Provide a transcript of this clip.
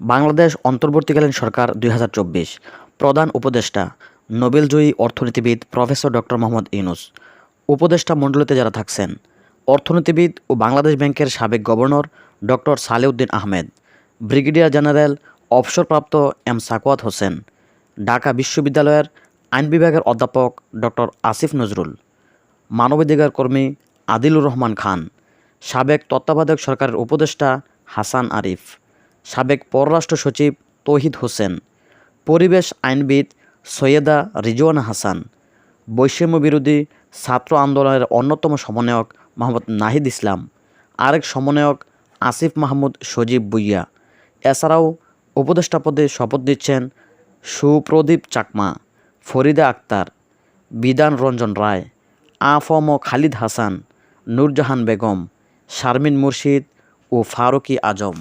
বাংলাদেশ অন্তর্বর্তীকালীন সরকার দুই হাজার চব্বিশ। প্রধান উপদেষ্টা, নোবেলজয়ী অর্থনীতিবিদ প্রফেসর ডক্টর মোহাম্মদ ইউনুস। উপদেষ্টা মণ্ডলীতে যারা থাকছেন, অর্থনীতিবিদ ও বাংলাদেশ ব্যাংকের সাবেক governor doctor Salehuddin Ahmed, brigadier general অবসরপ্রাপ্ত এম সাকওয়াত হোসেন, ঢাকা বিশ্ববিদ্যালয়ের আইন বিভাগের অধ্যাপক ডক্টর আসিফ নজরুল, মানবাধিকার কর্মী আদিলুর রহমান খান, সাবেক তত্ত্বাবধায়ক সরকারের উপদেষ্টা হাসান আরিফ। সাবেক পররাষ্ট্র সচিব তৌহিদ হোসেন, পরিবেশ আইনবিদ সৈয়দা রিজওয়ান হাসান, বৈষম্য বিরোধী ছাত্র আন্দোলনের অন্যতম সমন্বয়ক মোহাম্মদ নাহিদ ইসলাম, আরেক সমন্বয়ক আসিফ মাহমুদ সজীব বুইয়া এছাড়াও উপদেষ্টা পদে শপথ দিচ্ছেন সুপ্রদীপ চাকমা, ফরিদা আক্তার, বিধান রঞ্জন রায়, আফম খালিদ হাসান, নূরজাহান বেগম, শারমিন মুর্শিদ ও ফারুকি আজম।